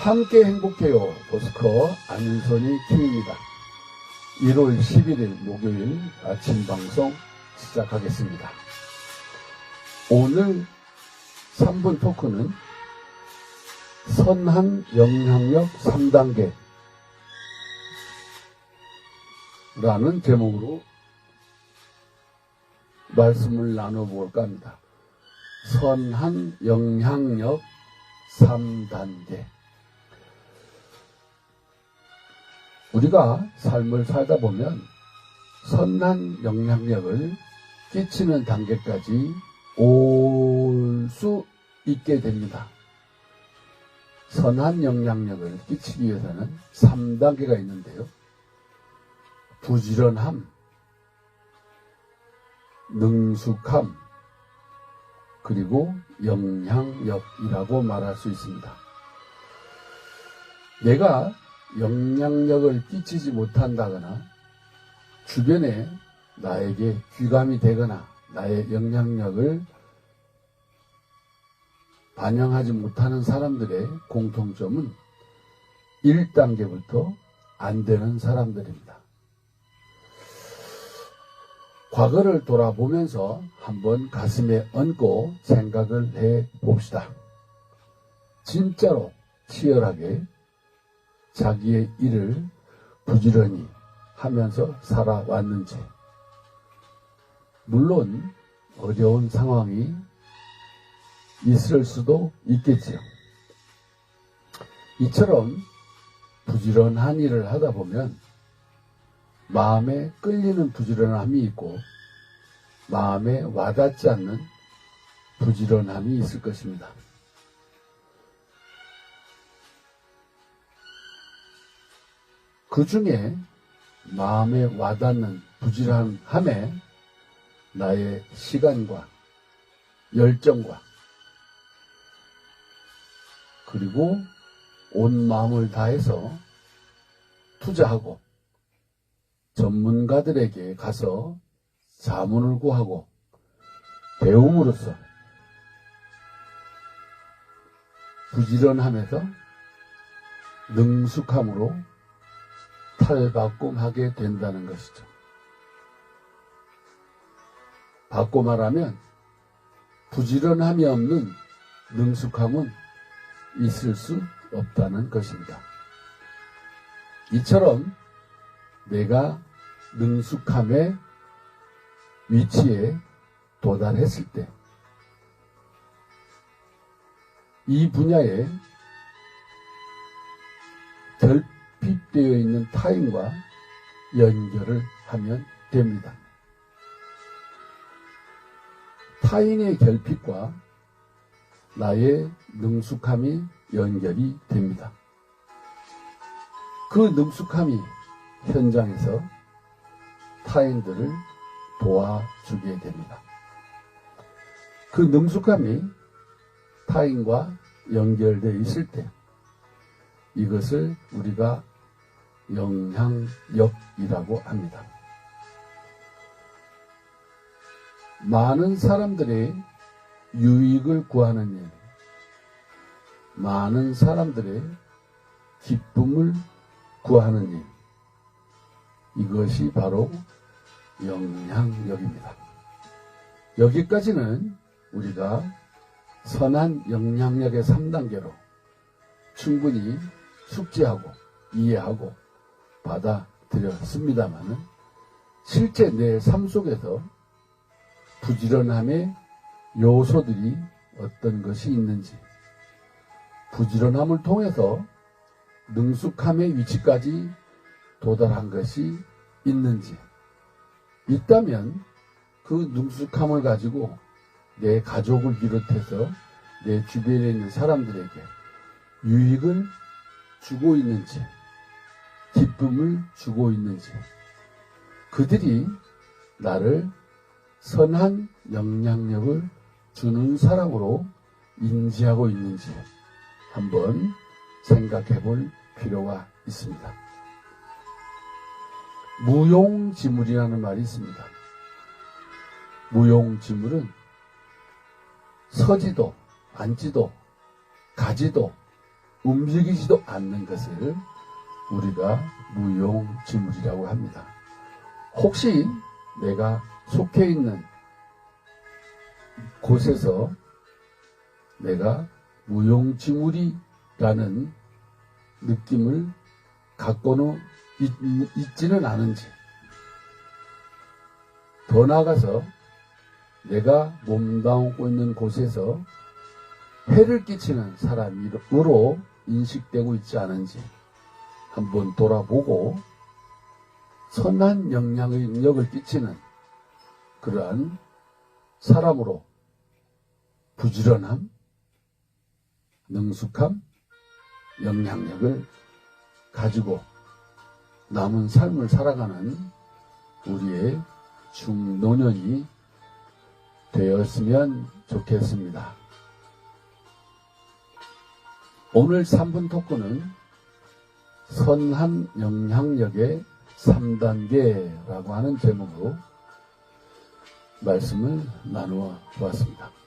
함께 행복해요. 보스커 안윤선이 킴입니다. 1월 11일 목요일 아침 방송 시작하겠습니다. 오늘 3분 토크는 선한 영향력 3단계 라는 제목으로 말씀을 나눠볼까 합니다. 선한 영향력 3단계. 우리가 삶을 살다 보면 선한 영향력을 끼치는 단계까지 올 수 있게 됩니다. 선한 영향력을 끼치기 위해서는 3단계가 있는데요. 부지런함, 능숙함, 그리고 영향력이라고 말할 수 있습니다. 내가 영향력을 끼치지 못한다거나 주변에 나에게 귀감이 되거나 나의 영향력을 반영하지 못하는 사람들의 공통점은 1단계부터 안 되는 사람들입니다. 과거를 돌아보면서 한번 가슴에 얹고 생각을 해 봅시다. 진짜로 치열하게 자기의 일을 부지런히 하면서 살아왔는지. 물론 어려운 상황이 있을 수도 있겠지요. 이처럼 부지런한 일을 하다 보면 마음에 끌리는 부지런함이 있고 마음에 와닿지 않는 부지런함이 있을 것입니다. 그 중에 마음에 와닿는 부지런함에 나의 시간과 열정과 그리고 온 마음을 다해서 투자하고 전문가들에게 가서 자문을 구하고 배움으로써 부지런함에서 능숙함으로 탈바꿈하게 된다는 것이죠. 바꿔 말하면 부지런함이 없는 능숙함은 있을 수 없다는 것입니다. 이처럼 내가 능숙함의 위치에 도달했을 때, 이 분야에 결 핍되어 있는 타인과 연결을 하면 됩니다. 타인의 결핍과 나의 능숙함이 연결이 됩니다. 그 능숙함이 현장에서 타인들을 도와주게 됩니다. 그 능숙함이 타인과 연결되어 있을 때 이것을 우리가 영향력이라고 합니다. 많은 사람들의 유익을 구하는 일, 많은 사람들의 기쁨을 구하는 일, 이것이 바로 영향력입니다. 여기까지는 우리가 선한 영향력의 3단계로 충분히 숙지하고 이해하고 받아들였습니다만은 실제 내 삶 속에서 부지런함의 요소들이 어떤 것이 있는지 부지런함을 통해서 능숙함의 위치까지 도달한 것이 있는지 있다면 그 능숙함을 가지고 내 가족을 비롯해서 내 주변에 있는 사람들에게 유익을 주고 있는지 기쁨을 주고 있는지 그들이 나를 선한 영향력을 주는 사람으로 인지하고 있는지 한번 생각해 볼 필요가 있습니다. 무용지물이라는 말이 있습니다. 무용지물은 서지도, 앉지도, 가지도, 움직이지도 않는 것을 우리가 무용지물이라고 합니다. 혹시 내가 속해 있는 곳에서 내가 무용지물이라는 느낌을 갖고는 있, 있지는 않은지 더 나아가서 내가 몸담고 있는 곳에서 해를 끼치는 사람으로 인식되고 있지 않은지 한번 돌아보고 선한 영향력을 끼치는 그러한 사람으로 부지런함, 능숙함, 영향력을 가지고 남은 삶을 살아가는 우리의 중노년이 되었으면 좋겠습니다. 오늘 3분 토크는 선한 영향력의 3단계라고 하는 제목으로 말씀을 나누어 보았습니다.